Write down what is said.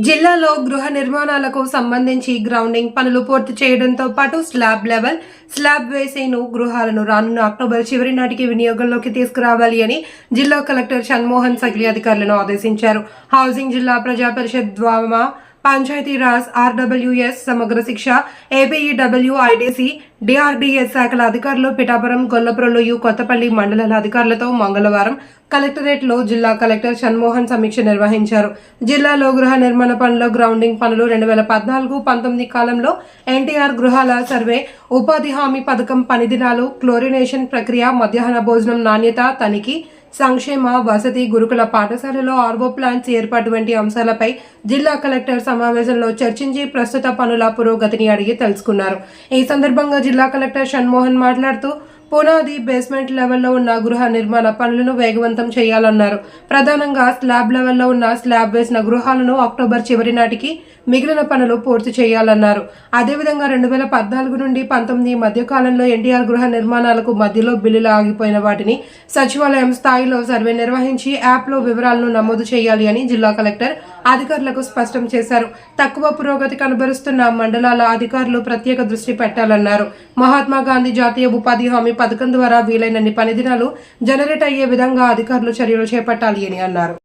జిల్లాలో గృహ నిర్మాణాలకు సంబంధించి గ్రౌండింగ్ పనులు పూర్తి చేయడంతో పాటు స్లాబ్ లెవెల్ స్లాబ్ వేసేను గృహాలను రానున్న అక్టోబర్ చివరి నాటికి వినియోగంలోకి తీసుకురావాలి అని జిల్లా కలెక్టర్ షణ్మోహన్ సగిలి అధికారులను ఆదేశించారు. హౌసింగ్ జిల్లా ప్రజా పరిషత్ ద్వారా పంచాయతీరాజ్ ఆర్డబ్ల్యూఎస్ సమగ్ర శిక్ష ఏపీఈడబ్ల్యూ ఐడీసీ డిఆర్డీఎస్ శాఖల అధికారులు పిఠాపురం గొల్లప్రోలు కొత్తపల్లి మండలాల అధికారులతో మంగళవారం కలెక్టరేట్లో జిల్లా కలెక్టర్ షణ్మోహన్ సమీక్ష నిర్వహించారు. జిల్లాలో గృహ నిర్మాణ పనుల గ్రౌండింగ్ పనులు రెండు వేల పద్నాలుగు పంతొమ్మిది కాలంలో ఎన్టీఆర్ గృహాల సర్వే ఉపాధి హామీ పథకం పని దినాలు క్లోరినేషన్ ప్రక్రియ మధ్యాహ్న భోజనం నాణ్యత తనిఖీ సంక్షేమ వసతి గురుకుల పాఠశాలలో ఆర్వో ప్లాంట్స్ ఏర్పాటు వంటి అంశాలపై జిల్లా కలెక్టర్ సమావేశంలో చర్చించి ప్రస్తుత పనుల పురోగతిని అడిగి తెలుసుకున్నారు. ఈ సందర్భంగా జిల్లా కలెక్టర్ షణ్మోహన్ మాట్లాడుతూ పునాది బేస్మెంట్ లెవెల్లో ఉన్న గృహ నిర్మాణ పనులను వేగవంతం చేయాలన్నారు. ప్రధానంగా స్లాబ్ లెవెల్లో ఉన్న స్లాబ్ వేసిన గృహాలను అక్టోబర్ చివరి నాటికి మిగిలిన పనులు పూర్తి చేయాలన్నారు. అదేవిధంగా రెండు వేల పద్నాలుగు నుండి పంతొమ్మిది మధ్యకాలంలో ఎన్టీఆర్ గృహ నిర్మాణాలకు మధ్యలో బిల్లులు ఆగిపోయిన వాటిని సచివాలయం స్థాయిలో సర్వే నిర్వహించి యాప్లో వివరాలను నమోదు చేయాలి అని జిల్లా కలెక్టర్ అధికారులకు స్పష్టం చేశారు. తక్కువ పురోగతి కనబరుస్తున్న మండలాల అధికారులు ప్రత్యేక దృష్టి పెట్టాలన్నారు. మహాత్మా గాంధీ జాతీయ ఉపాధి హామీ పథకం ద్వారా వీలైనన్ని పని దినాలు జనరేట్ అయ్యే విధంగా అధికారులు చర్యలు చేపట్టాలి అని అన్నారు.